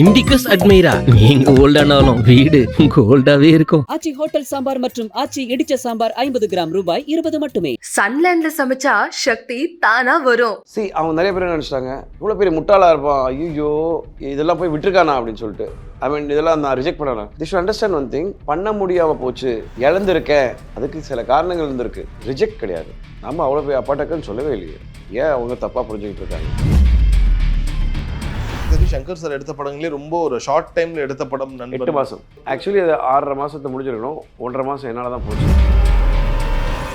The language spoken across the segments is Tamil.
இண்டிகஸ் அட்மைரா. நீங்க ஓல்டானாலும் வீடு கோல்டாவே இருக்கும். ஆச்சி ஹோட்டல் சாம்பார் மற்றும் ஆச்சி இடிச்ச சாம்பார் ஐம்பது கிராம் ரூபாய் இருபது மட்டுமே. சன்லேண்ட்ல சமைச்சா சக்தி தானா வரும். சி அவங்க நிறைய பேர் என்ன நினச்சிட்டாங்க? இவ்வளோ பெரிய முட்டாளா இருப்பான் ஐயோ இதெல்லாம் போய் விட்டுருக்கானா அப்படின்னு சொல்லிட்டு. ஐ மீன் இதெல்லாம் நான் ரிஜெக்ட் பண்ணலாம் திஸ் அண்டர்ஸ்டாண்ட் ஒன் திங் பண்ண முடியாம போச்சு இழந்திருக்கேன் அதுக்கு சில காரணங்கள் இருந்திருக்கு. ரிஜெக்ட் கிடையாது. நம்ம அவ்வளோ போய் அப்பாட்டக்குன்னு சொல்லவே இல்லையே. ஏன் அவங்க தப்பாக புரிஞ்சுக்கிட்டு இருக்காங்க? சரி சங்கர் சார் எடுத்த படங்களே ரொம்ப ஒரு ஷார்ட் டைம்ல எடுத்த படம் எட்டு மாதம் ஆக்சுவலி அது ஆறரை மாதத்தை முடிஞ்சிருக்கணும் ஒன்றரை மாதம் என்னால் தான் போச்சு.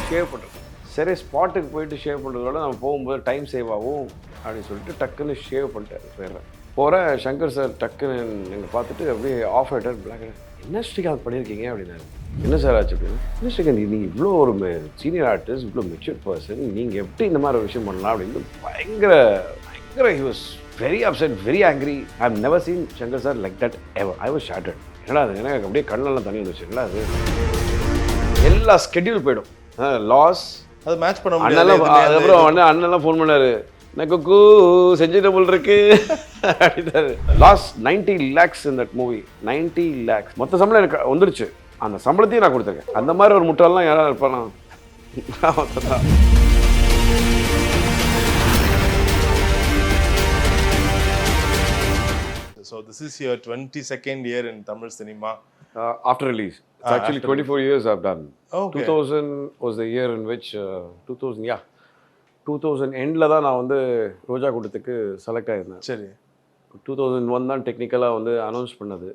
ஷேவ் பண்ணுறது சரி ஸ்பாட்டுக்கு போயிட்டு ஷேவ் பண்ணுறதோட நம்ம போகும்போது டைம் சேவ் ஆகும் அப்படின்னு சொல்லிட்டு டக்குன்னு ஷேவ் பண்ணிட்டேன் போயிடுறேன். போகிறேன் சங்கர் சார் டக்குன்னு எங்களை பார்த்துட்டு அப்படியே ஆஃப் ஆகிட்டார் பிளாக் என்ன ஸ்ரீகாந்த் பண்ணியிருக்கீங்க? அப்படின்னாரு. என்ன சார் ஆச்சு? அப்படின்னு. என்ன ஸ்ரீகாந்த் நீங்கள் இவ்வளோ ஒரு சீனியர் ஆர்டிஸ்ட் இவ்வளோ மெச்சூர் பர்சன் நீங்கள் எப்படி இந்த மாதிரி ஒரு விஷயம் பண்ணலாம்? அப்படின்னு பயங்கர பயங்கர he was very upset very angry I have never seen Shankar sir like that ever I was shouted என்னடா அது எனக்கு அப்படியே கண்ணெல்லாம் தண்ணி வந்துச்சு என்னடா அது எல்லா ஸ்கெட்யூல் போயிடும். லாஸ் அது மேட்ச் பண்ண அண்ணெல்லாம் அதுக்கப்புறம் அண்ணன் அண்ணெல்லாம் ஃபோன் பண்ணாரு. நான் குக்கு? செஞ்சிட்ட போல் இருக்கு. அப்படின்னாரு. Loss ninety lakhs in that movie ninety lakhs மொத்த சம்பளம் எனக்கு வந்துருச்சு. அந்த சம்பளத்தையும் நான் கொடுத்துருக்கேன். அந்த மாதிரி ஒரு முட்டாள்லாம் யாராவது இருப்பானா? This is your twenty second year in Tamil cinema after release. It's Ah, actually after 24 years I've done. Okay. 2000 was the year in which, uh, 2000, yeah. 2000 எண்டில் தான் நான் வந்து ரோஜா கூட்டத்துக்கு செலக்ட் ஆயிருந்தேன் சரி டூ தௌசண்ட் ஒன் தான் டெக்னிக்கலாக வந்து அனௌன்ஸ் பண்ணது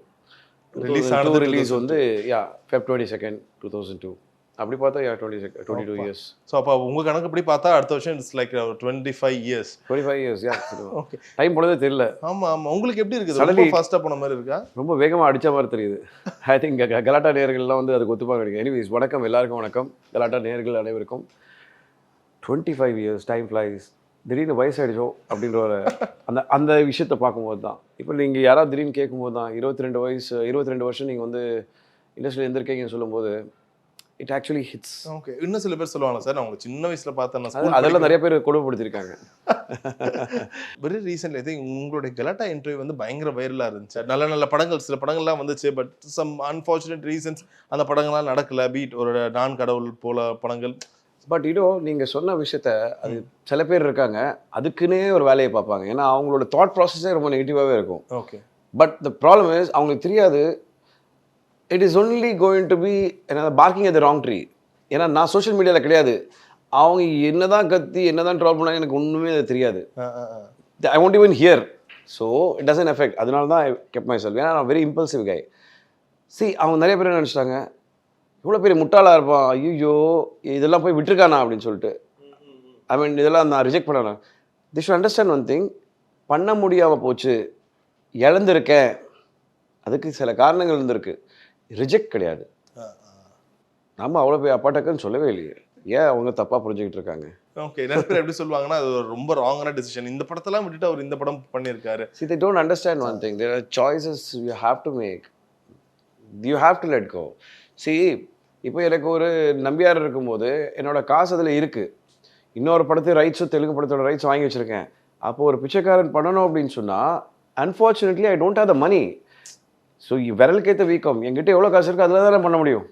ரிலீஸ் 2002. வந்து yeah Feb twenty second two thousand two அப்படி பார்த்தா yeah twenty twenty two years so அப்போ உங்க கணக்குப்படி பார்த்தா அடுத்த வருஷம் it's like twenty five years twenty five years yeah okay time போனதே தெரியல. ஆமா ஆமா. உங்களுக்கு எப்படி இருக்குது? ரொம்ப ஃபாஸ்ட்டாக போன மாதிரி இருக்கா? ரொம்ப வேகமாக அடிச்ச மாதிரி தெரியுது. ஐ திங்க் கலாட்டா நேர்கள்லாம் வந்து அதுக்கு ஒத்துப்பாங்க எனக்கு எனிவேஸ் வணக்கம். எல்லாருக்கும் வணக்கம். கலாட்டா நேர்கள் அனைவருக்கும். Twenty five years time flies திடீர்னு வயசாயிடுச்சோ அப்படின்ற ஒரு அந்த அந்த விஷயத்தை பார்க்கும்போது தான். இப்போ நீங்கள் யாராவது திடீர்னு கேட்கும்போது தான் இருபத்தி ரெண்டு வயசு இருபத்தி ரெண்டு வருஷம் நீங்கள் வந்து இண்டஸ்ட்ரியில் இருந்திருக்கீங்கன்னு சொல்லும்போது இட் ஆக்சுவலி ஹிட்ஸ் ஓகே இன்னும் சில பேர் சொல்லுவாங்க சார் நான் உங்களுக்கு சின்ன வயசுல பார்த்தேன். அதெல்லாம் நிறைய பேர் கொடுமைப்படுத்திருக்காங்க வெரி ரீசென்ட்லி ஐ திங்க் உங்களுடைய கலாட்டா இன்டர்வியூ வந்து பயங்கர வைரலாக இருந்துச்சு. நல்ல நல்ல படங்கள் சில படங்கள்லாம் வந்துச்சு பட் சம் அன்ஃபார்ச்சுனேட் ரீசன்ஸ் அந்த படங்கள்லாம் நடக்கல. பீட் ஒரு நான் கடவுள் போல படங்கள். பட் இதோ நீங்கள் சொன்ன விஷயத்த அது சில பேர் இருக்காங்க அதுக்குன்னே ஒரு வேலையை பார்ப்பாங்க. ஏன்னா அவங்களோட தாட் ப்ராசஸே ரொம்ப நெகட்டிவாகவே இருக்கும். Okay but the problem is அவங்களுக்கு தெரியாது it is only going to be என்ன பார்க்கிங் the ராங் ட்ரீ ஏன்னா நான் சோஷியல் மீடியாவில் கிடையாது. அவங்க என்னதான் கத்தி என்னதான் ட்ரால் பண்ணாங்க எனக்கு ஒன்றுமே அது தெரியாது. I won't even hear so it doesn't effect அதனால தான் ஐ கெப் மை செல்ஃப் ஏன்னா நான் வெரி இம்பல்சிவ் கை சி அவங்க நிறைய பேர் என்ன நினச்சிட்டாங்க? இவ்வளோ பெரிய முட்டாளா இருப்பான். ஐயோ இதெல்லாம் போய் விட்டுருக்கானா அப்படின்னு சொல்லிட்டு. ஐ மீன் இதெல்லாம் நான் ரிஜெக்ட் பண்ணலாம் திஸ் அண்டர்ஸ்டாண்ட் ஒன் திங் பண்ண முடியாமல் போச்சு. இழந்திருக்கேன். அதுக்கு சில காரணங்கள் இருந்திருக்கு. ரிஜெக்ட் கிடையாது. நம்ம அவ்வளோ போய் அப்பாட்டக்குன்னு சொல்லவே இல்லையே. ஏன் அவங்க தப்பாக புரிஞ்சுக்கிட்டு இருக்காங்க? ஓகே நிறைய பேர் எப்படி சொல்லுவாங்கன்னா அது ஒரு ரொம்ப ராங்கான டிசிஷன் இந்த படத்தெல்லாம் விட்டுட்டு அவர் இந்த படம் பண்ணியிருக்காரு. See, they don't understand one thing. There are choices you have to make. You have to let go. See, இப்போ எனக்கு ஒரு நம்பியார் இருக்கும்போது என்னோட காசு அதில் இருக்குது இன்னொரு படத்து ரைட்ஸும் தெலுங்கு படத்தோட ரைட்ஸ் வாங்கி வச்சுருக்கேன். அப்போ ஒரு பிச்சைக்காரன் பண்ணணும் அப்படின்னு சொன்னால் unfortunately I don't have the money so விரலுக்கேற்ற வீக்கம். என்கிட்ட எவ்வளோ காசு இருக்குது அதில் தானே பண்ண முடியும்.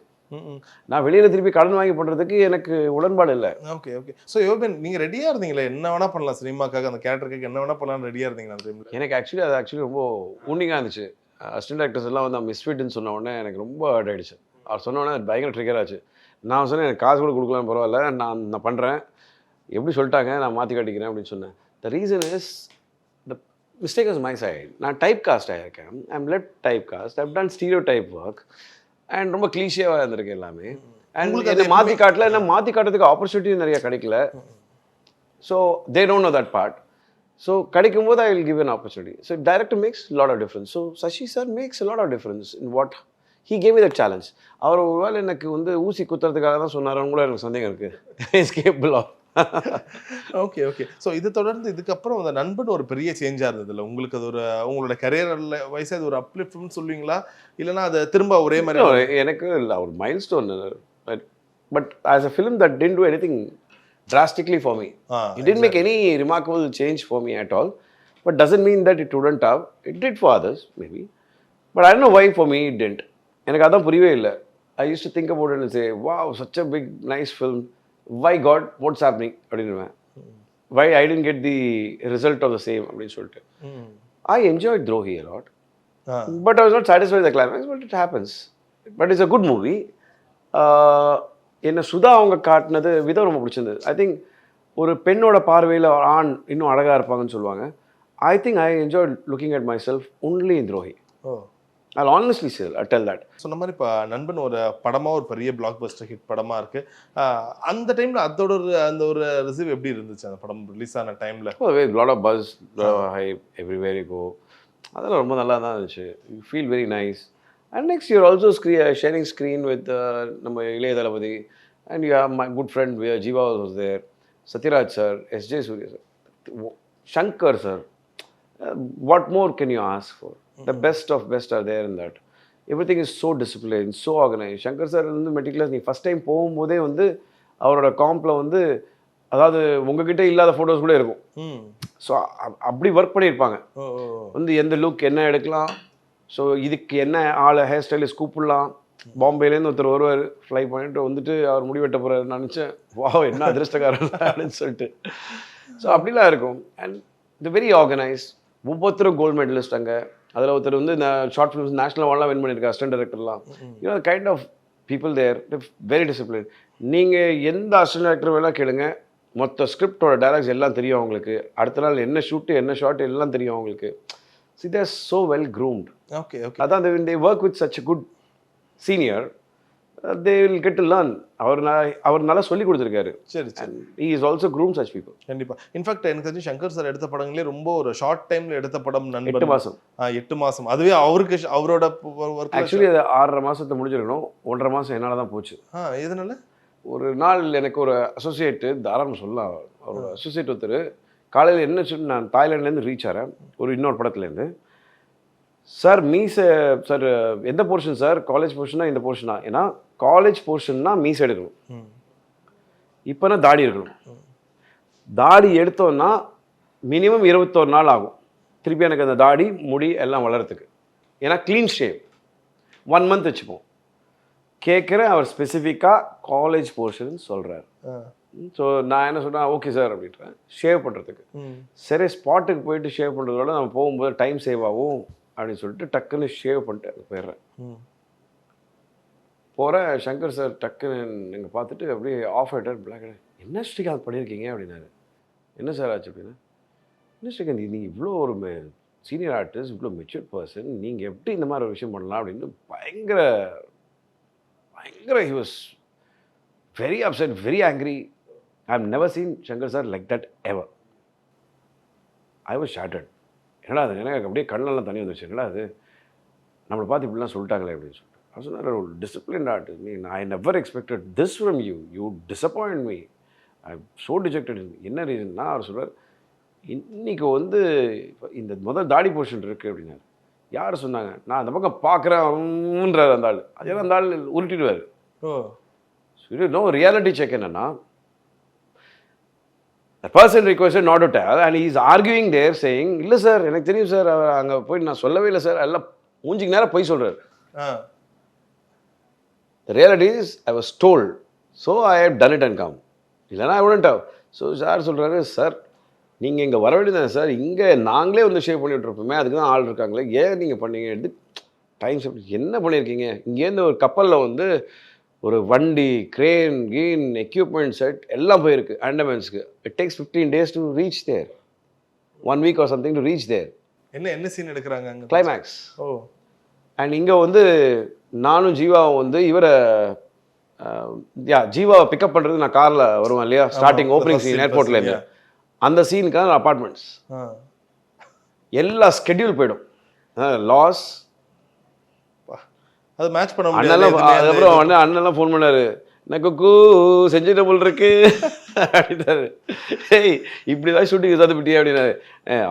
நான் வெளியில் திருப்பி கடன் வாங்கி பண்ணுறதுக்கு எனக்கு உடன்பாடு இல்லை. ஓகே ஓகே ஸோ யோபன் நீங்க ரெடியா இருந்தீங்களே? என்ன வேணா பண்ணலாம் சினிமாக்காக அந்த கேரக்டருக்காக என்ன வேணா பண்ணலாம் ரெடியா இருந்தீங்களா அந்த எனக்கு ஆக்சுவலி அது ஆக்சுவலி ரொம்ப ஊனிங்காக இருந்துச்சு. அசிஸ்டன்ட் ஆக்டர்ஸ் எல்லாம் வந்து மிஸ்ஃபிட்னு சொன்ன உடனே எனக்கு ரொம்ப ஹர்ட் ஆயிடுச்சு. அவர் சொன்ன உடனே பயங்கர ட்ரிகர் ஆச்சு. நான் சொன்னேன் எனக்கு காசு கூட கொடுக்கலாம் பரவாயில்ல. நான் நான் பண்ணுறேன் எப்படி சொல்லிட்டாங்க? நான் மாற்றி காட்டிக்கிறேன் அப்படின்னு சொன்னேன். The reason is mistake is my side நான் typecast ஆகிருக்கேன் I'm let typecast I've done stereotype work and ரொம்ப கிளீஷியாவாக இருந்திருக்கு எல்லாமே. அண்ட் என்னை மாற்றி காட்டல. என்ன மாற்றி காட்டுறதுக்கு ஆப்பர்ச்சுனிட்டி நிறைய கிடைக்கல. So they don't know that part so கிடைக்கும் போது I will give an opportunity so director makes lot of difference so Sasi sir makes lot of difference in what he gave that challenge அவர் ஒருவேளை எனக்கு வந்து ஊசி குத்துறதுக்காக தான் சொன்னாருன்னு கூட எனக்கு சந்தேகம் இருக்குது is cable of okay okay so இது தொடர்ந்து இதுக்கப்புறம் அந்த நண்பன் ஒரு பெரிய சேஞ்சாக இருந்ததுல உங்களுக்கு அது ஒரு உங்களோட கரியரில் வயசு அது ஒரு அப்லிஃப்ட்னு சொல்லுவீங்களா? இல்லைன்னா அதை திரும்ப ஒரே மாதிரி எனக்கு இல்லை ஒரு milestone but as a film that didn't do any திங் drastically for me. Ah it didn't make any remarkable change for me at all. But doesn't mean that it wouldn't have. It did for others, maybe. But I don't know why for me it didn't. எனக்கு அதான் புரியவே இல்லை. I use to think about say wow such a big nice film why God what's happening அப்படின்னுவேன். Why I didn't get the result of the same அப்படின்னு சொல்லிட்டு. I enjoy Drohi a lot. But I was not satisfied the climax but it happens but it's a good movie என்ன சுதா அவங்க காட்டினது விதம் ரொம்ப பிடிச்சிருந்தது. ஐ திங்க் ஒரு பெண்ணோட பார்வையில் ஆண் இன்னும் அழகாக இருப்பாங்கன்னு சொல்லுவாங்க. I think I enjoy looking at myself only in Drohi I honestly say I tell that சொன்ன மாதிரி இப்போ நண்பன் ஒரு படமா ஒரு பெரிய பிளாக் பஸ்டர் ஹிட் படமா இருக்கு. ஆஹ் அந்த டைம்ல அதோட ஒரு அந்த ஒரு ரிசீவ் எப்படி இருந்துச்சு? அந்த படம் ரிலீஸ் ஆன டைம்ல lot of buzz high everywhere you go அதெல்லாம் ரொம்ப நல்லா தான் இருந்துச்சு. You feel very nice and next your also scree sharing screen with நம்ம இளைய தளபதி. And you have my good friend Jiiva was there Sathyaraj sir S J Suriya sir Shankar sir what more can you ask for the best of best are there in that everything is so discipline so organise Shankar sir வந்து மெட்டிகுலஸ் நீ ஃபஸ்ட் டைம் போகும்போதே வந்து அவரோட காம்பில் வந்து அதாவது உங்ககிட்ட இல்லாத ஃபோட்டோஸ் கூட இருக்கும். ஸோ அப்படி ஒர்க் பண்ணியிருப்பாங்க. வந்து எந்த லுக் என்ன எடுக்கலாம்? ஸோ இதுக்கு என்ன ஆளை ஹேர் ஸ்டைலிஸ்ட் கூப்பிடலாம்? பாம்பேலேருந்து ஒருத்தர் வருவார் ஃப்ளை பண்ணிட்டு வந்துட்டு அவர் முடி வெட்ட போகிறாரு நினச்சேன் வா என்ன அதிர்ஷ்டக்காரன் அப்படின்னு சொல்லிட்டு. ஸோ அப்படிலாம் இருக்கும். அண்ட் இது வெரி ஆர்கனைஸ் ஒவ்வொருத்தரும் கோல்டு மெடலிஸ்ட் அங்கே. அதில் ஒருத்தர் வந்து ஷார்ட் ஃபிலிம்ஸ் நேஷனல் அவார்ட்லாம் வின் பண்ணியிருக்காரு assistant டைரக்டர்லாம் you know kind of people there very discipline நீங்கள் எந்த அசிஸ்டன்ட் டைரக்டர் வேணால் கேளுங்க. மொத்த ஸ்கிரிப்டோட டைலாக்ஸ் எல்லாம் தெரியும் அவங்களுக்கு. அடுத்த நாள் என்ன ஷூட்டு என்ன ஷாட் எல்லாம் தெரியும் அவங்களுக்கு. See there so well groomed. Okay okay அதான் they work with such good senior they will get to learn அவர் அவர் நல்லா சொல்லி கொடுத்துருக்காரு. சரி சரி. He is also groom such people கண்டிப்பா. இன்ஃபேக்ட் எனக்கு தெரிஞ்சு சங்கர் சார் எடுத்த படங்களே ரொம்ப ஒரு ஷார்ட் டைம்ல எடுத்த படம் எட்டு நண்பன் மாதம் எட்டு மாசம். அதுவே அவருக்கு அவரோட ஆக்சுவலி அது ஆறரை மாதத்தை முடிஞ்சிருக்கணும். ஒன்றரை மாதம் என்னால் தான் போச்சு. ஆ எதனால? ஒரு நாள் எனக்கு ஒரு அசோசியேட்டு தாராளம் சொல்லலாம். அவரோட அசோசியேட் ஒருத்தர் காலையில் என்ன சொல்லி நான் தாய்லாண்ட்லேருந்து ரீச் ஆகிறேன் ஒரு இன்னொரு படத்துலேருந்து. சார் மீச சார் எந்த போர்ஷன் சார் காலேஜ் போர்ஷனா இந்த போர்ஷனா ஏன்னா காலேஜ் போர்ஷன்னா மீச எடுக்கணும். இப்போனா தாடி இருக்கணும். தாடி எடுத்தோன்னா மினிமம் இருபத்தோரு நாள் ஆகும். திருப்பி எனக்கு அந்த தாடி முடி எல்லாம் வளர்றதுக்கு. ஏன்னா க்ளீன் ஷேவ் ஒன் மந்த் வச்சுப்போம். கேட்குறேன் அவர் ஸ்பெசிஃபிக்காக காலேஜ் போர்ஷன் சொல்கிறார். ஸோ நான் என்ன சொன்னேன் ஓகே சார் அப்படின்றேன். ஷேவ் பண்ணுறதுக்கு. சரி ஸ்பாட்டுக்கு போயிட்டு ஷேவ் பண்ணுறதோட நம்ம போகும்போது டைம் சேவ் ஆகும். அப்படின்னு சொல்லிட்டு டக்குன்னு ஷேவ் பண்ணிட்டு போயிடுறேன். போகிறேன் சங்கர் சார் டக்குன்னு நீங்கள் பார்த்துட்டு அப்படியே ஆஃப் ஆகிட்டார் பிளாக் என்ன ஸ்ரீகாந்த் பண்ணியிருக்கீங்க? அப்படின்னாரு. என்ன சார் ஆச்சு? அப்படின்னா என்ன ஸ்ரீகாந்த் நீங்கள் இவ்வளோ ஒரு சீனியர் ஆர்டிஸ்ட் இவ்வளோ மெச்சூர் பர்சன் நீங்கள் எப்படி இந்த மாதிரி ஒரு விஷயம் பண்ணலாம்? அப்படின்னு பயங்கர பயங்கர he was very upset very angry I have never seen Shankar sir like that ever I was shouted என்னடா அது? எனக்கு அப்படியே கண்ணெல்லாம் தண்ணி வந்துச்சு என்னடா அது நம்மளை பார்த்து இப்படிலாம் சொல்லிட்டாங்களே அப்படின்னு சொல்லிட்டு. அவர் சொன்னார் ஒரு டிசிப்ளின் ஆர்ட் நீ I never expected this from you you disappoint me I so dejected என்ன ரீசன்னா அவர் சொல்றார் இன்னைக்கு வந்து இப்ப இந்த முதல் தாடி போர்ஷன் இருக்குது அப்படின்னாரு. யார் சொன்னாங்க? நான் அந்த பக்கம் பார்க்குறேன்ன்றார் அந்த ஆள். அதே அந்த ஆள் உருட்டிடுவார். ஓ. நோ ரியாலிட்டி செக் என்னன்னா person request not to tell and is arguing there saying இல்லை சார் எனக்கு தெரியும் சார் அவர் அங்கே போய் நான் சொல்லவே இல்லை சார் எல்லாம் மூஞ்சிக்கு நேரம் போய் சொல்கிறார் reality is, I was told, so I have done it and come. இல்லைனா I wouldn't have. So sir சொல்கிறாரு சார் நீங்கள் இங்கே வர வேண்டியதானே சார் இங்கே நாங்களே வந்து ஷேவ் பண்ணிட்டு இருப்போமே அதுக்கு தான் ஆள் இருக்காங்களே. ஏன் நீங்கள் பண்ணீங்க? எடுத்து டைம் என்ன பண்ணியிருக்கீங்க? இங்கேருந்து ஒரு கப்பலில் வந்து ஒரு வண்டி கிரேன் கீன் எக்யூப்மெண்ட் செட் எல்லாம் போயிருக்கு. அண்டமென்ஸ்க்கு it takes fifteen days to reach there one week or something to reach there என்ன என்ன சீன் எடுக்கிறாங்க அங்க? Climax O. அண்ட் இங்கே வந்து நானும் ஜீவாவும் வந்து இவரை யா ஜீவாவை பிக்கப் பண்ணுறது நான் காரில் வருவேன் இல்லையா? ஸ்டார்டிங் ஓப்பனிங் சீன் ஏர்போர்ட்லேருந்து அந்த சீனுக்கான அப்பார்ட்மெண்ட்ஸ் எல்லா ஸ்கெட்யூல் போயிடும். லாஸ் அது மேட்ச் பண்ண அந்த அதுக்கப்புறம் அண்ணன் அண்ணெல்லாம் ஃபோன் பண்ணாரு. நான் குக்கு செஞ்சுட்ட போல் இருக்கு. அப்படின்னாரு. ஏய் இப்படி தான் ஷூட்டிங் சாத்து பிட்டியா அப்படின்னாரு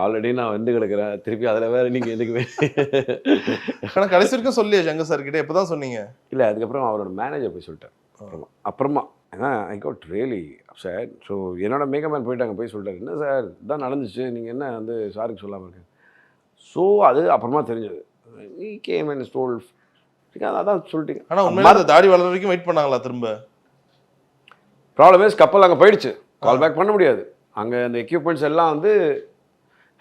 ஆல்ரெடி நான் வந்து கிடக்குறேன். திருப்பி அதில் வேற நீங்கள் எதுக்குமே ஆனா கடைசி வரைக்கும் சொல்லியா சங்கர் சார் கிட்ட. எப்பதான் சொன்னீங்க? இல்லை அதுக்கப்புறம் அவரோட மேனேஜர் போய் சொல்லிட்டார். அப்புறமா அப்புறமா. ஏன்னா I got really sir so என்னோட மேக்கப் மேன் போயிட்டு அங்கே போய் சொல்லிட்டாரு. என்ன சார் இதான் நடந்துச்சு. நீங்கள் என்ன வந்து சாருக்கு சொல்லாமல் இருக்கீங்க ஸோ அது அப்புறமா தெரிஞ்சது. கேம் அண்ட் ஸ்டோல் அதான் சொல்லிட்டீங்க. ஆனா உண்மையில அந்த தாடி வளர வரைக்கும் வெயிட் பண்ணாங்களா திரும்ப? ப்ராப்ளம் இஸ் கப்பல் அங்கே போயிடுச்சு. கால் பேக் பண்ண முடியாது. அங்கே அந்த எக்யூப்மெண்ட்ஸ் எல்லாம் வந்து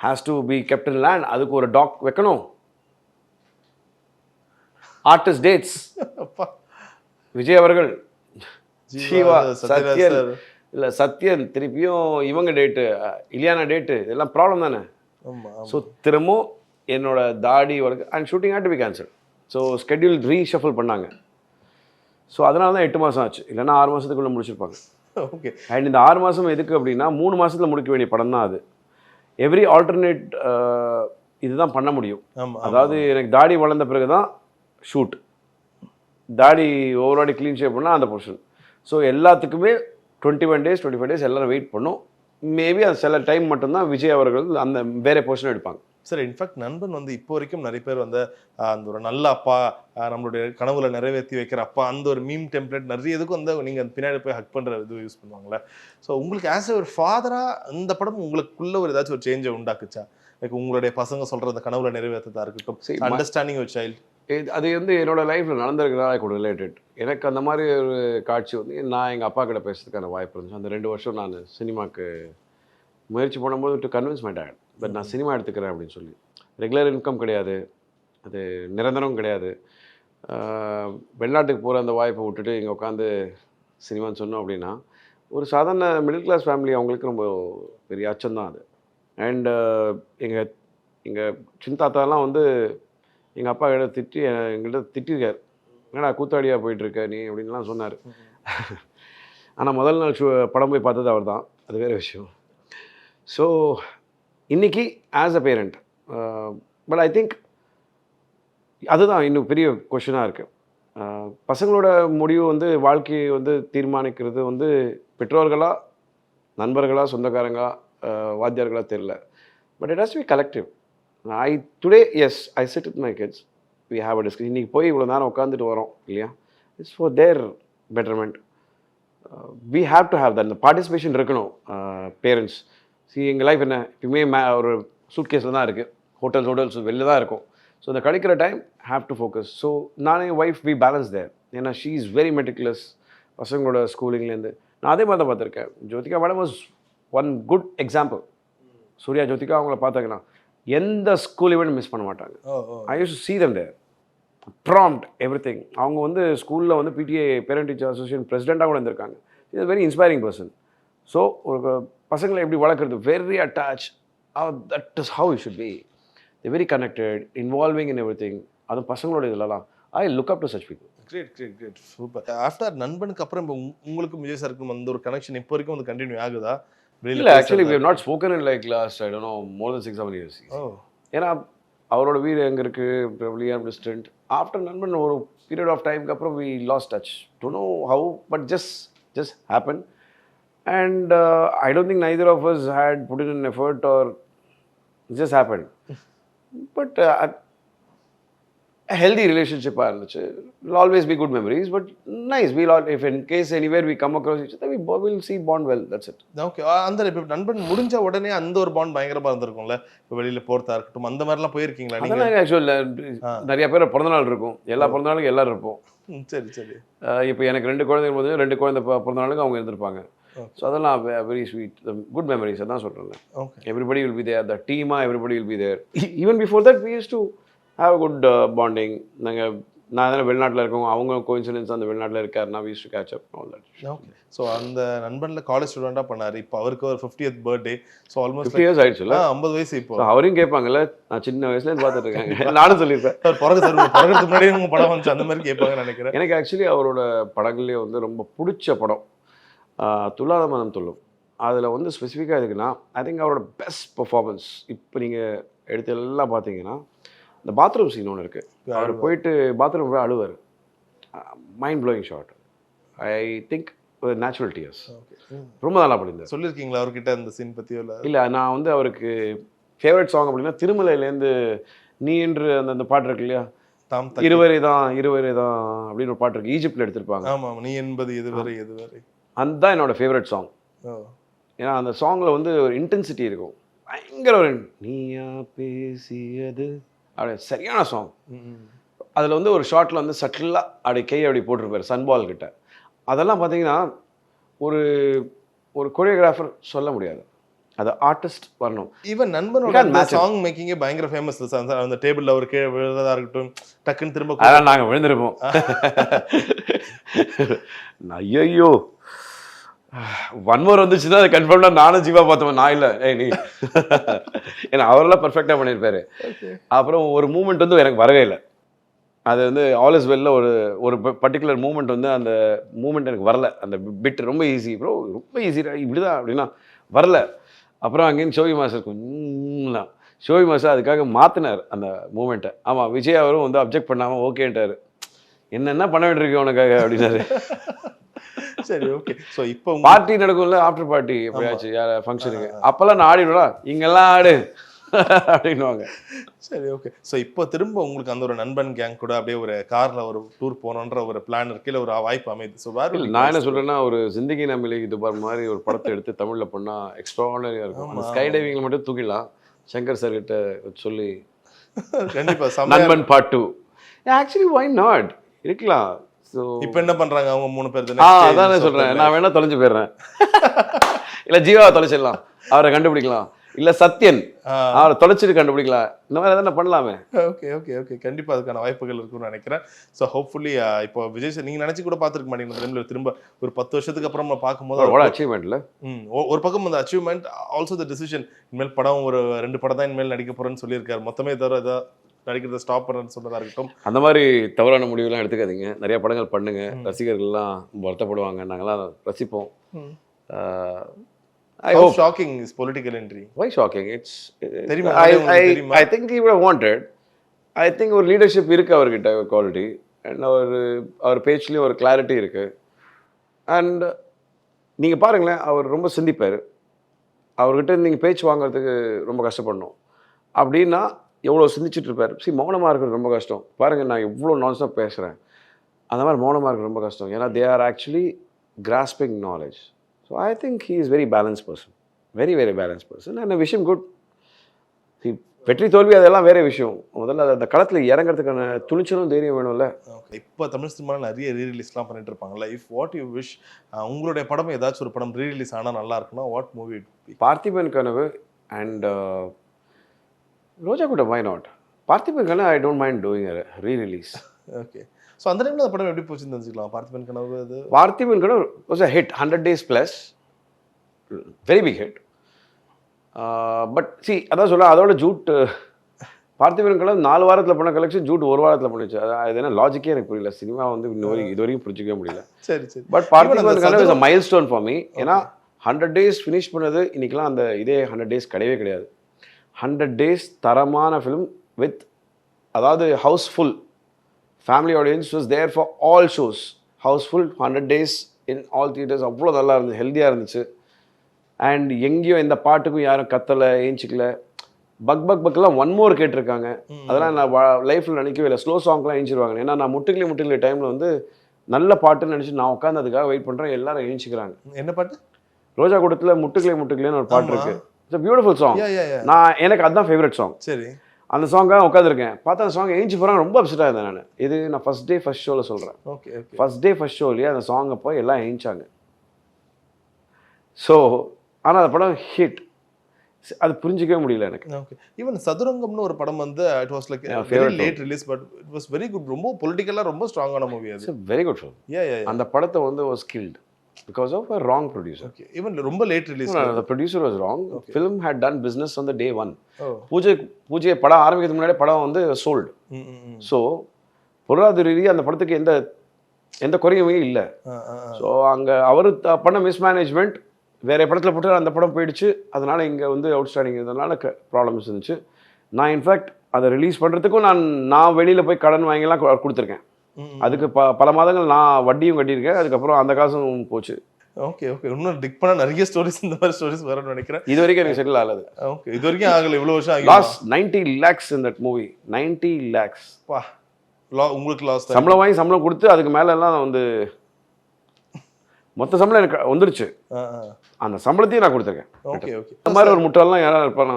has to be captain land அதுக்கு ஒரு டாக் வைக்கணும். ஆர்டிஸ்ட் டேட்ஸ் விஜய் அவர்கள். ஜீவா, சத்யன். இல்லை சத்யன் திருப்பியும் இவங்க டேட்டு இலியானா டேட்டு இதெல்லாம் ப்ராப்ளம் தானே. ஸோ திரும்பவும் என்னோட தாடி work and shooting had to be cancel so schedule reshuffle பண்ணாங்க. ஸோ அதனால தான் எட்டு மாதம் ஆச்சு. இல்லைன்னா ஆறு மாதத்துக்குள்ளே முடிச்சிருப்பாங்க. ஓகே. அண்ட் இந்த ஆறு மாதம் எதுக்கு அப்படின்னா மூணு மாசத்துல முடிக்க வேண்டிய படம் தான் அது எவ்ரி ஆல்டர்னேட் இதுதான் பண்ண முடியும். அதாவது எனக்கு தாடி வளர்ந்த பிறகு தான் ஷூட் தாடி ஓவராடி க்ளீன் ஷேப் பண்ணால் அந்த போர்ஷன் ஸோ எல்லாத்துக்குமே twenty one days twenty five days எல்லாரும் வெயிட் பண்ணும். மேபி அது சில டைம் மட்டும்தான் விஜய் அவர்கள் அந்த வேற போர்ஷன் எடுப்பாங்க. சார் இன்ஃபேக்ட் நண்பன் வந்து இப்போ வரைக்கும் நிறைய பேர் வந்து அந்த ஒரு நல்ல அப்பா நம்மளுடைய கனவுல நிறைவேற்றி வைக்கிற அப்பா அந்த ஒரு மீம் டெம்ப்ளேட் நிறைய இதுக்கு வந்து நீங்க பின்னாடி போய் ஹக் பண்ற இது யூஸ் பண்ணுவாங்களே ஸோ உங்களுக்கு ஆஸ் ஒரு ஃபாதரா இந்த படம் உங்களுக்குள்ள ஒரு ஏதாச்சும் ஒரு சேஞ்சை உண்டாக்குச்சா? லைக் உங்களுடைய பசங்க சொல்ற அந்த கனவுல நிறைவேற்றதா See, இருக்கட்டும் அண்டர்ஸ்டாண்டிங் ஒரு சைல்டு அது வந்து என்னோட லைஃப்பில் நடந்திருக்கிறதா கூட ரிலேட்டட் எனக்கு அந்த மாதிரி ஒரு காட்சி வந்து நான் எங்கள் அப்பா கிட்ட பேசுறதுக்கான வாய்ப்பு இருந்துச்சு. அந்த ரெண்டு வருஷம் நான் சினிமாக்கு முயற்சி பண்ணும்போது to convince my dad but நான் சினிமா எடுத்துக்கிறேன் அப்படின்னு சொல்லி. ரெகுலர் இன்கம் கிடையாது. அது நிரந்தரம் கிடையாது. வெளிநாட்டுக்கு போகிற அந்த வாய்ப்பை விட்டுட்டு இங்கே உட்காந்து சினிமான்னு சொன்னோம் அப்படின்னா ஒரு சாதாரண மிடில் கிளாஸ் ஃபேமிலி அவங்களுக்கு ரொம்ப பெரிய அச்சம் தான் அது. அண்ட் எங்கள் எங்கள் சின்ன தாத்தாலாம் வந்து எங்கள் அப்பா கிட்ட திட்டி எங்கள்கிட்ட திட்டிருக்கார் என்னடா கூத்தாடியாக போயிட்டுருக்க நீ? அப்படின்லாம் சொன்னார். ஆனால் முதல் நாள் ஷூ படம் போய் பார்த்தது அவர் தான். அது வேறு விஷயம். ஸோ இன்னைக்கு as a parent but I think அதுதான் இன்னும் பெரிய கொஷனாக இருக்குது uh, பசங்களோட முடிவு வந்து வாழ்க்கையை வந்து தீர்மானிக்கிறது வந்து பெற்றோர்களாக நண்பர்களாக சொந்தக்காரங்களா வாத்தியார்களாக தெரில but it has be collective I today yes I sit with my kids we have a discuss இன்றைக்கி போய் இவ்வளோ நேரம் உட்காந்துட்டு வரோம் இல்லையா? It's for their betterment we have to have that இந்த பார்ட்டிசிபேஷன் இருக்கணும் uh, பேரண்ட்ஸ் சி எங்கள் லைஃப் என்ன? எப்பயுமே மே ஒரு சூட் கேஸில் தான் இருக்குது ஹோட்டல்ஸ் ஹோட்டல்ஸ் வெளில தான் இருக்கும். ஸோ இந்த கிடைக்கிற time have to focus so நானே ஒய்ஃப் வி பேலன்ஸ் தேர் ஏன்னா ஷீ இஸ் வெரி மெட்டிகுலஸ் பசங்களோட ஸ்கூலிங்லேருந்து நான் அதே மாதிரி தான் பார்த்துருக்கேன். Jyothika madam was one good example Suriya Jyothika அவங்கள பார்த்தாங்கன்னா எந்த ஸ்கூல் ஈவெண்ட் மிஸ் பண்ண மாட்டாங்க. I use see them there. Prompt everything அவங்க வந்து ஸ்கூலில் வந்து பிடிஏ பேரண்ட் டீச்சர் அசோசியேஷன் பிரசிடெண்ட்டாக கூட இருந்திருக்காங்க. Is very inspiring person so ஒரு பசங்களை எப்படி வளர்க்குறது? Very attach that is how you should be very connected involving in everything அதுவும் பசங்களோட இதுலலாம். I look up to such people great great great super after நண்பனுக்கு அப்புறம் இப்போ உங்க- உங்களுக்கும் விஜய் சாருக்கும் அந்த ஒரு கனெக்ஷன் இப்போ வரைக்கும் வந்து கண்டினியூ ஆகுதா? இல்லை actually we? Not spoken in like last I don't know more then six seven years ஏன்னா அவரோட வீடு எங்கே இருக்குது டிஸ்டன்ட் ஆஃப்டர் நண்பன் ஒரு பீரியட் ஆஃப் டைமுக்கு அப்புறம் we lost touch to know how but just just happen and I don't think neither of us had put in effort or just happen but healthy ரிலேஷன்ஷிப்பாக இருந்துச்சு. Always be good memories but nice we'll all if in case anywhere we come across each we will see bond well that's it okay அந்த இப்போ நண்பன் முடிஞ்ச உடனே அந்த ஒரு பாண்ட் பயங்கரமா இருந்திருக்கும்ல? இப்போ வெளியில போறதா இருக்கட்டும் அந்த மாதிரிலாம் போயிருக்கீங்களா நீங்க? அதெல்லாம் ஆக்சுவல். நிறைய பேர் பிறந்தநாள் இருக்கும். எல்லா பிறந்தநாளுக்கும் எல்லாரும் இருப்போம். சரி சரி. இப்போ எனக்கு ரெண்டு குழந்தைங்க போது ரெண்டு குழந்தை பி- பிறந்த நாளுக்கு அவங்க இருந்திருப்பாங்க. ஸோ அதெல்லாம் வெரி ஸ்வீட் குட் மெமரிஸ் அதான் சொல்கிறேன் okay everybody will be there the டீமாக everybody will be there even before that we use to have good bonding நாங்கள் நான் எதனா வெளிநாட்டில் இருக்கோம் அவங்க கோயின்சிடன்ஸ் அந்த வெளிநாட்டில் இருக்காருன்னா we use to catch up all that okay so அந்த நண்பன்ல காலேஜ் ஸ்டூடெண்டா பண்ணாரு. இப்போ அவருக்கு ஒரு fiftieth birthday so almost fifty years ஆயிடுச்சுல? ஐம்பது வயசு இப்போ. அவரையும் கேட்பாங்கல்ல நான் சின்ன வயசுலேருந்து பார்த்துட்டு இருக்காங்க நானும் சொல்லியிருப்பேன். சார் பிறகு சார் பிறகுறதுக்கு முன்னாடியே உங்க படம் வந்துச்சு. அந்த மாதிரி கேட்பாங்கன்னு நினைக்கிறேன். எனக்கு ஆக்சுவலி அவரோட படங்கள்லேயே வந்து ரொம்ப பிடிச்ச படம். துல்லாத மனம் துள்ளும். அதில் வந்து ஸ்பெசிஃபிக்காக இருக்குன்னா ஐ திங்க் அவரோட பெஸ்ட் பர்ஃபார்மன்ஸ் இப்போ நீங்கள் எடுத்து எல்லாம் பார்த்தீங்கன்னா இந்த பாத்ரூம் சீன் ஒன்று இருக்குது அவர் போயிட்டு பாத்ரூம் போய் அழுவார். Mind blowing shot I think natural tears ரொம்ப நல்லா பண்ணியிருந்தார். சொல்லியிருக்கீங்களா அவர்கிட்ட அந்த சீன் பத்தியோ இல்ல? இல்லை நான் வந்து அவருக்கு ஃபேவரட் சாங் அப்படின்னா திருமலையிலேருந்து நீ என்று அந்த அந்த பாட்டு இருக்கு இல்லையா? தாம். இருவரை தான் இருவரை தான் அப்படின்னு ஒரு பாட்டு இருக்கு. ஈஜிப்டில் எடுத்திருப்பாங்க. ஆமா ஆமா. நீ என்பது எதுவரை எதுவரை. அதுதான் என்னோட ஃபேவரட் சாங் ஏன்னா அந்த சாங்கில் வந்து ஒரு இன்டென்சிட்டி இருக்கும். பயங்கர ஒரு நீயா பேசியது. அப்படி சரியான சாங். அதில் வந்து ஒரு ஷார்ட்டில் வந்து சட்டிலாக அப்படி கை அப்படி போட்டிருப்பாரு சன்பால் கிட்ட. அதெல்லாம் பார்த்தீங்கன்னா ஒரு ஒரு கொரியோகிராஃபர் சொல்ல முடியாது. அது ஆர்டிஸ்ட் வரணும். ஈவன் நண்பனோட. சாங் மேக்கிங்கே பயங்கர ஃபேமஸ் அந்த டேபிள்ல ஒரு கீழே விழுறதா இருக்கட்டும் டக்குன்னு திரும்ப அதான் நாங்கள் விழுந்திருப்போம். ஐயோ ஒன் மோர் வந்துச்சுன்னா அது கன்ஃபார்ம்டாக நானும் ஜீவா பார்த்தோம்? நான் இல்லை. ஏய் நீ. ஏன்னா அவரெல்லாம் பர்ஃபெக்டாக பண்ணியிருப்பாரு. அப்புறம் ஒரு மூமெண்ட் வந்து எனக்கு வரவே இல்லை. அது வந்து ஆல் இஸ் வெல்ல ஒரு ஒரு பர்டிகுலர் மூமெண்ட் வந்து அந்த மூமெண்ட் எனக்கு வரல. அந்த பிட் ரொம்ப ஈஸி ப்ரோ ரொம்ப ஈஸி இப்படிதான் அப்படின்னா வரல. அப்புறம் அங்கேருந்து ஷோவி மாஸ்டர் கொஞ்சம் ஷோவி மாஸ்டர் அதுக்காக மாற்றினார் அந்த மூமெண்ட்டை ஆமாம் விஜய் அவரும் வந்து அப்ஜெக்ட் பண்ணாமல் ஓகேன்ட்டாரு என்னென்ன பண்ண வேண்டியிருக்கு உனக்காக? அப்படின்னாரு. சரி ஓகே சோ இப்போ பார்ட்டி நடக்கும்ல ஆஃப்டர் பார்ட்டி எப்படியாச்சும் யார ஃபங்க்ஷனுக்கு அப்போல்லாம் நான் ஆடிடுடா இங்கெல்லாம் ஆடு. அப்படின்னுவாங்க. சரி ஓகே சோ இப்போ திரும்ப உங்களுக்கு அந்த ஒரு நண்பன் கேங் கூட அப்படியே ஒரு கார்ல ஒரு டூர் போகணுன்ற ஒரு பிளான் இருக்கு இல்ல ஒரு வாய்ப்பு அமையுது ஸோ வேறு நான் என்ன சொல்றேன்னா ஒரு சிந்திகி நம்பிலை துபார் மாதிரி ஒரு படத்தை எடுத்து தமிழ்ல பண்ணா எக்ஸ்ட்ரானரியா இருக்கும். ஸ்கை டைவிங்ல மட்டும் தூக்கிடலாம். சங்கர் சார் கிட்ட சொல்லி கண்டிப்பா செமையா Nanban part two actually why not இருக்கலாம். ஸோ இப்போ என்ன பண்றாங்க? அவங்க மூணு பேர் ஆ அதானே சொல்றேன். நான் வேணா தொலைஞ்சு போயிடுறேன். இல்ல ஜீவாவை தொலைச்சிடலாம். அவரை கண்டுபிடிக்கலாம். இல்ல சத்யன். அவரை தொலைச்சிட்டு கண்டுபிடிக்கலாம். இந்த மாதிரி எதனா பண்ணலாமே. Okay okay okay. கண்டிப்பா அதுக்கான வாய்ப்புகள் இருக்கும்னு நினைக்கிறேன். ஸோ ஹோப்ஃபுல்லி இப்போ விஜய் சார் நீங்க நினைச்சு கூட பார்த்துருக்க மாட்டீங்க டைம்ல திரும்ப ஒரு பத்து வருஷத்துக்கு அப்புறம் பார்க்கும்போது ஒரு அச்சீவ்மெண்ட்ல ஒரு பக்கம் அந்த அச்சீவ்மெண்ட் ஆல்சோ த டிசிஷன் இனிமேல் படம் ஒரு ரெண்டு படம் தான் இனிமேல் நடிக்க போறேன்னு சொல்லியிருக்காரு. மொத்தமே தவிர ஏதாவது நடிக்கிறத ஸ்டாப் பண்ணுறேன்னு சொன்னதா இருக்கட்டும். அந்த மாதிரி தவறான முடிவுலாம் எடுத்துக்காதீங்க. நிறைய படங்கள் பண்ணுங்க. ரசிகர்கள்லாம் வருத்தப்படுவாங்க. நாங்கெல்லாம் ரசிப்போம். I hope shocking is political entry why shocking it's தெரியுமா? I think you wanted I think ஒரு லீடர்ஷிப் இருக்கு அவர்கிட்ட குவாலிட்டி அண்ட் அவர் அவர் பேச்சுலேயும் ஒரு கிளாரிட்டி இருக்கு. அண்ட் நீங்க பாருங்களேன் அவர் ரொம்ப சிந்திப்பார். அவர்கிட்ட நீங்கள் பேச்சு வாங்குறதுக்கு ரொம்ப கஷ்டப்படணும். அப்படின்னா எவ்வளோ சிந்திச்சுட்டு இருப்பார் சரி மௌனமாக இருக்கிறது ரொம்ப கஷ்டம். பாருங்கள் நான் எவ்வளோ நான்ஸ்டாப் பேசுகிறேன் அந்த மாதிரி மௌனமாக இருக்கிறது ரொம்ப கஷ்டம். ஏன்னா they are actually grasping knowledge so I think he is very balance person very very balance person and விஷயம் குட் வெற்றி தோல்வி அதெல்லாம் வேற விஷயம். முதல்ல அந்த களத்தில் இறங்குறதுக்கான துணிச்சலும் தைரியம் வேணும்ல. இப்போ தமிழ் சினிமாவில் நிறைய ரீ ரிலீஸ்லாம் பண்ணிட்டு இருப்பாங்கல்ல இஃப் வாட் யூ விஷ் உங்களுடைய படம் ஏதாச்சும் ஒரு படம் ரீ ரிலீஸ் ஆனால் நல்லா இருக்குன்னா வாட் மூவி பார்த்திபன் கனவு அண்ட் ரோஜா கூட why not Parthiban Kanavu I don't mind doing re release okay so அந்த டைமில் அந்த படம் எப்படி போச்சுன்னு தெரிஞ்சுக்கலாம். பார்த்திபன் கனவு அது Parthiban Kanavu was a hit hundred days plus very big hit but C அதான் சொல்ல அதோட ஜூட் பார்த்திபன் கனவு நாலு வாரத்தில் பண்ண கலெக்ஷன் ஜூட் ஒரு வாரத்தில் பண்ணுச்சு. அது என்ன லாஜிக்கே எனக்கு புரியல. சினிமா வந்து இன்ன வரைக்கும் இது வரைக்கும் புரிஞ்சிக்கவே முடியல. சரி சரி. But Parthiban Kanavu is a milestone for me ஏன்னா ஹண்ட்ரட் டேஸ் ஃபினிஷ் பண்ணது இன்னைக்கெல்லாம் அந்த இதே ஹண்ட்ரட் டேஸ் கிடையவே கிடையாது. ஹண்ட்ரட் டேஸ் தரமான ஃபிலிம் வித் அதாவது housefull family audience was there for all shows housefull hundred days in all theatres அவ்வளோ நல்லா இருந்துச்சு ஹெல்த்தியாக இருந்துச்சு. அண்ட் எங்கேயும் எந்த பாட்டுக்கும் யாரும் கத்தலை ஏஞ்சிக்கல. பக் பக் பக்லாம் ஒன் மோர் கேட்டிருக்காங்க. அதெல்லாம் நான் லைஃப்பில் நினைக்கவே இல்லை. ஸ்லோ சாங்லாம் ஏஞ்சிருவாங்க. ஏன்னா நான் முட்டுக்கிளி முட்டுக்கிளி டைமில் வந்து நல்ல பாட்டுன்னு நினச்சி நான் உட்காந்து அதுக்காக வெயிட் பண்ணுறேன் எல்லாரும் ஏஞ்சிக்கிறாங்க. என்ன பாட்டு? ரோஜா கூட்டத்தில் முட்டுக்கிளி முட்டுக்கிளின்னு ஒரு பாட்டு ஆமா. இட்ஸ் பியூட்டிஃபுல் சாங் நான் எனக்கு அதுதான் ஃபேவரட் சாங் சரி. அந்த சாங்காக உட்காந்துருக்கேன் பார்த்தா அந்த சாங் ஏஞ்சி போகிறாங்க ரொம்ப அப்செட்டாக இருந்தேன் நான். இது நான் ஃபர்ஸ்ட் டே ஃபர்ஸ்ட் ஷோவில் சொல்கிறேன் ஓகே ஃபர்ஸ்ட் டே ஃபர்ஸ்ட் ஷோலேயே அந்த சாங்கை போய் எல்லாம் ஏஞ்சாங்க. ஸோ ஆனால் அந்த படம் ஹிட் அது புரிஞ்சிக்கவே முடியல எனக்கு. ஓகே ஈவன் சதுரங்கம்னு ஒரு படம் வந்து it was like very late release but it was very good ரொம்ப பொலிட்டிக்கலா ரொம்ப ஸ்ட்ராங்கான மூவி அது. வெரி குட் ஃபிலிம் அந்த படத்தை வந்து was killed because of a wrong producer okay even ரொம்ப late release producer was wrong. Film had done business on the day one. ஓ பூஜை பூஜை படம் ஆரம்பிக்கிறதுக்கு முன்னாடி படம் வந்து சோல்டு ஸோ பொருளாதார ரீதியாக அந்த படத்துக்கு எந்த எந்த குறையுமே இல்லை. ஸோ அங்கே அவர் பண்ண மிஸ்மேனேஜ்மெண்ட் வேற படத்தில் போட்டு அந்த படம் போயிடுச்சு. அதனால இங்கே வந்து அவுட் ஸ்டாண்டிங் இருந்ததுனால ப்ராப்ளம்ஸ் இருந்துச்சு. நான் இன்ஃபேக்ட் அதை ரிலீஸ் பண்ணுறதுக்கும் நான் நான் வெளியில் போய் கடன் வாங்கிலாம் கொடுத்துருக்கேன். அதுக்கு ப பல மாதங்கள் நான் வட்டியும் கட்டியிருக்கேன் அதுக்கப்புறம் அந்த காசும் போச்சு. Okay okay. இன்னும் டிக் பண்ணா நிறைய ஸ்டோரிஸ் இந்த மாதிரி ஸ்டோரிஸ் வரும்னு நினைக்கிறேன். இது வரைக்கும் எனக்கு செட்டில் ஆகலது ஓகே இது வரைக்கும் ஆகல. இவ்வளவு வருஷம் ஆகி loss ninety lakhs in that movie ninety lakhs பா லா உங்களுக்கு லாஸ் சம்பளம் வாங்கி சம்பளம் கொடுத்து அதுக்கு மேல எல்லாம் வந்து மொத்த சம்பளம் எனக்கு வந்துருச்சு. அந்த சம்பளத்தையும் நான் கொடுத்துருக்கேன். Okay okay. இந்த மாதிரி ஒரு முட்டாள்லாம் யாரா இருப்பானா.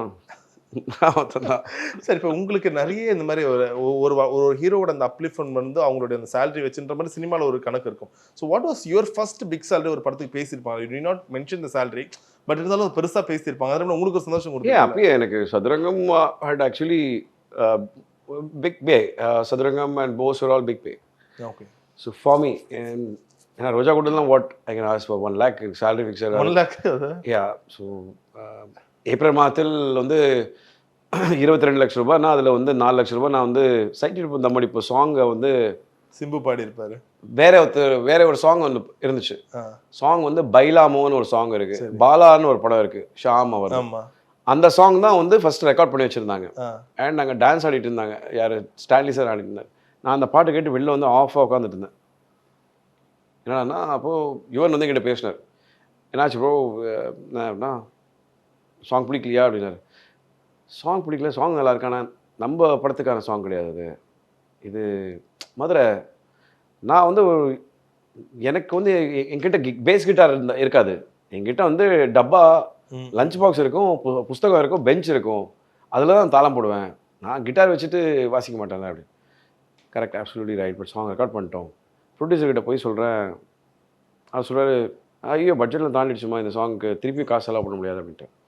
சரி இப்போ உங்களுக்கு நிறைய இந்த மாதிரி ஒரு ஒரு ஒரு ஹீரோவோட அந்த அப்லிஃப்ட் வந்து அவங்களுடைய அந்த salary வச்சுன்ற மாதிரி சினிமாவில் ஒரு கணக்கு இருக்கும். So what was your first big salary ஒரு படத்துக்கு பேசியிருப்பாங்க? You not mention the salary but இருந்தாலும் அது பெருசா பேசியிருப்பாங்க. அதனால உங்களுக்கு ஒரு சந்தோஷம் கொடுக்கும் அப்பயே எனக்கு சதுரங்கம் hut actually big pay Sathurangam and Bose are all big pay okay so for me ஏன்னா ரோஜா கூட்டலாம் what I can ask for one lakh salary fixer one lakh yeah so April மாதத்தில் வந்து இருபத்தி ரெண்டு லட்ச ரூபாய் நான் அதில் வந்து நாலு லட்ச ரூபாய் நான் வந்து இருப்போம் தம்மடி இப்போ சாங்கை வந்து சிம்பு பாடி இருப்பாரு வேற ஒருத்தர் வேற ஒரு சாங் ஒன்று இருந்துச்சு. சாங் வந்து பைலாமோன்னு ஒரு சாங் இருக்கு. பாலான்னு ஒரு படம் இருக்கு ஷாம் அவர் அந்த சாங் தான் வந்து ஃபர்ஸ்ட் ரெக்கார்ட் பண்ணி வச்சிருந்தாங்க. அண்ட் நாங்கள் டான்ஸ் ஆடிட்டு இருந்தாங்க. யார்? ஸ்டான்லி சார் ஆடிட்டு இருந்தார். நான் அந்த பாட்டு கேட்டு வெளில வந்து ஆஃபாக உட்காந்துட்டு இருந்தேன். என்னன்னா அப்போது யுவன் வந்து என்கிட்ட பேசினார். என்னாச்சு ப்ரோ அப்படின்னா சாங் பிடிக்கலையா அப்படின்னாரு சாங் பிடிக்கல சாங் நல்லா இருக்கானா நம்ம படத்துக்கான சாங் கிடையாது அது. இது மதுரை நான் வந்து எனக்கு வந்து என்கிட்ட பேஸ் கிட்டார் இருந்தா இருக்காது. என்கிட்ட வந்து டப்பா. லஞ்ச் பாக்ஸ் இருக்கும் பு- புஸ்தகம் இருக்கும் பெஞ்ச் இருக்கும். அதில் தான் தாளம் போடுவேன். நான் கிட்டார் வச்சுட்டு வாசிக்க மாட்டேன்ல அப்படி. Correct absolutely right but song record பண்ணிட்டோம். ப்ரொடியூசர் கிட்ட போய் சொல்கிறேன் அவர் சொல்கிறாரு ஐயோ பட்ஜெட்டில் தாண்டிடுச்சுமா இந்த சாங்க்கு திருப்பி காசு செலவு பண்ண முடியாது அப்படின்ட்டு.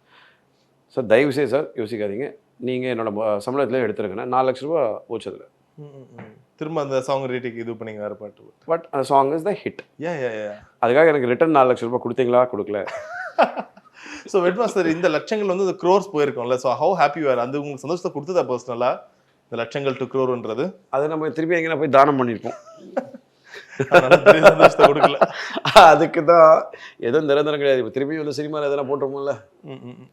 சார் தயவு செய்து சார் யோசிக்காதீங்க. நீங்கள் என்னோட ப- சம்பளத்துல எடுத்துருங்கண்ணே நாலு லட்ச ரூபா போச்சு அதில் ம், ம், ம். திரும்ப அந்த சாங் ரேட்டுக்கு இது பண்ணீங்க வேற பாட்டு. பட் அந்த song is the hit yeah அதுக்காக எனக்கு ரிட்டர்ன் நாலு லட்ச ரூபாய் கொடுத்தீங்களா? கொடுக்கல. ஸோ வெட்மாஸ்டர் இந்த லட்சங்கள் வந்து இந்த க்ரோர்ஸ் போயிருக்கோம்ல. ஸோ ஹவு ஹாப்பி வேர் அது உங்களுக்கு சந்தோஷத்தை கொடுத்ததா பர்சனலா இந்த லட்சங்கள் டு க்ரோர்ன்றது அதை நம்ம திருப்பி எங்கே போய் தானம் பண்ணியிருப்போம் கொடுக்கல. அதுக்கு தான். எதுவும் நிரந்தரம் கிடையாது. இப்போ திருப்பி வந்து சினிமாவில் எதனா போட்டுருமோல்ல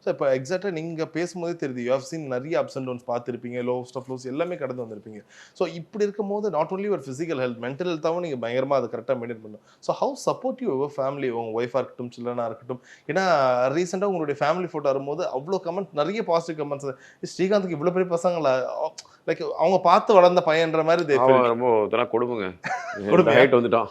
ஸோ இப்போ எக்ஸாக்டாக நீங்கள் பேசும்போதே தெரியுது. யூ ஹவ் சீன் நிறைய அப்ஸ் அண்ட் டவுன்ஸ் பார்த்துருப்பீங்க. லோ ஆஃப் லோஸ் எல்லாமே கடந்து வந்திருப்பீங்க. ஸோ இப்படி இருக்கும்போது நாட் ஒன்லி ஒரு ஃபிசிக்கல் ஹெல்த் மென்டல் ஹெல்த்தாகவும் நீங்கள் பயங்கரமாக அதை கரெக்டாக மெயின்டைன் பண்ணணும். So how supportive your family உங்கள் ஒய்ஃபாக இருக்கட்டும் சில்லனாக இருக்கட்டும். ஏன்னா ரீசெண்டாக உங்களுடைய ஃபேமிலி ஃபோட்டோ வரும்போது அவ்வளோ கமெண்ட் நிறைய பாசிட்டிவ் கமெண்ட்ஸ் ஸ்ரீகாந்துக்கு இவ்வளோ பெரிய பசங்களா? லைக் அவங்க பார்த்து வளர்ந்த பையன்ற மாதிரி ரொம்ப இதெல்லாம் கொடுமையா? ஹைட் வந்துட்டான்.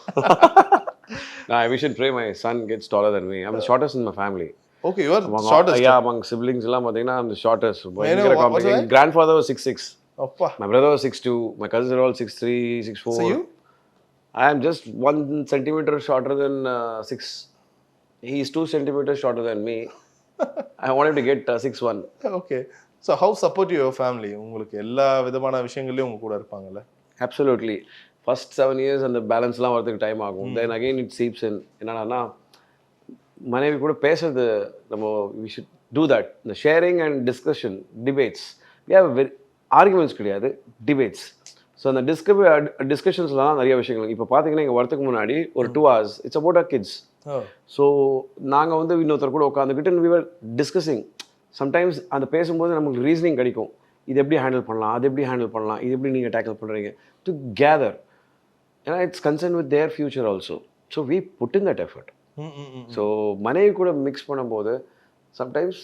நான் I wish and pray my son gets taller than me. I'm the shortest in my family. Okay your shortest yeah among siblings எல்லாம் I know what- what's that? grandfather was six six அப்பா my cousins are all six three six four So you? I am just one centimeter shorter than uh, six he is two centimeters shorter than me I wanted to get uh, six one okay so how supportive your family உங்களுக்கு எல்லா விதமான விஷயங்களையும் உங்க கூட இருப்பாங்கல்ல அப்சல்யூட்லி ஃபர்ஸ்ட் செவன் இயர்ஸ் அந்த பேலன்ஸ்லாம் வரதுக்கு டைம் ஆகும் then again it seeps in என்னன்னா மனைவி கூட பேசுறது நம்ம வி ஷுட் டூ தட் இந்த sharing and discussion debates very arguments கிடையாது டிபேட்ஸ் ஸோ அந்த டிஸ்கபி டிஸ்கஷன்ஸ்லாம் நிறைய விஷயங்கள். இப்போ பார்த்தீங்கன்னா இங்கே வரதுக்கு முன்னாடி ஒரு two hours it's about a kids so நாங்கள் வந்து இன்னொருத்தர் கூட உட்காந்துக்கிட்டு were டிஸ்கஸிங் சம்டைம்ஸ் அந்த பேசும்போது நமக்கு ரீசனிங் கிடைக்கும். இது எப்படி ஹேண்டில் பண்ணலாம் அது எப்படி ஹேண்டில் பண்ணலாம் இது எப்படி நீங்கள் டேக்கிள் பண்ணுறீங்க டு கேதர் ஏன்னா it's concern with their future also so we put in that effort so மனைவி கூட மிக்ஸ் பண்ணும்போது சம்டைம்ஸ்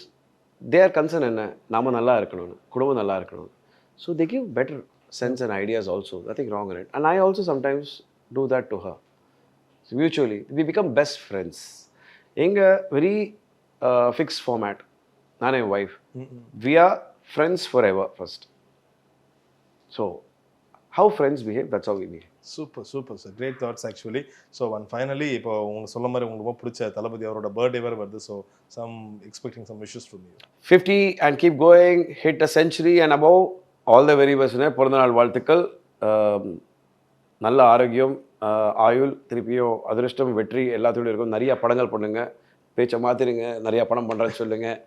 தேர் கன்சர்ன் என்ன? நாம நல்லா இருக்கணும்னு குடும்பம் நல்லா இருக்கணும் so they give better sense and ideas also nothing wrong it and I also sometimes do that to her mutually we become best friends எங்கள் வெரி ஃபிக்ஸ் ஃபார்மேட் நான் wife we are friends for ever first so how friends behave that's how we behave super super sir great thoughts actually so one finally இப்போ உங்களுக்கு சொல்ல மாதிரி உங்களுக்கு ரொம்ப பிடிச்ச தளபதி அவரோட பர்த்டே வேறு வருது. So some expecting some wishes from you 50 and keep going, hit a century and above. All the very best பிறந்தநாள் வாழ்த்துக்கள். நல்ல ஆரோக்கியம் ஆயுள் திருப்பியும் அதிர்ஷ்டம் வெற்றி எல்லாத்தோடய இருக்கும். நிறைய படங்கள் பண்ணுங்கள் பேச்சை மாற்றிடுங்க நிறையா படம் பண்ணுறேன்னு சொல்லுங்கள்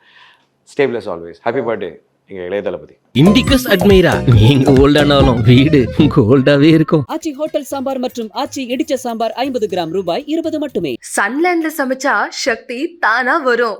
ஸ்டேப்லெஸ் ஆல்வேஸ் ஹாப்பி பர்த்டே எங்கள் இளைய தளபதி. இண்டிகஸ் அட்மைரா? நீங்க ஓல்டானாலும் வீடு கோல்டாவே இருக்கும். ஆச்சி ஹோட்டல் சாம்பார் மற்றும் ஆச்சி இடிச்ச சாம்பார் ஐம்பது கிராம் ரூபாய் இருபது மட்டுமே. சன்லேண்ட்ல சமைச்சா சக்தி தானா வரும்.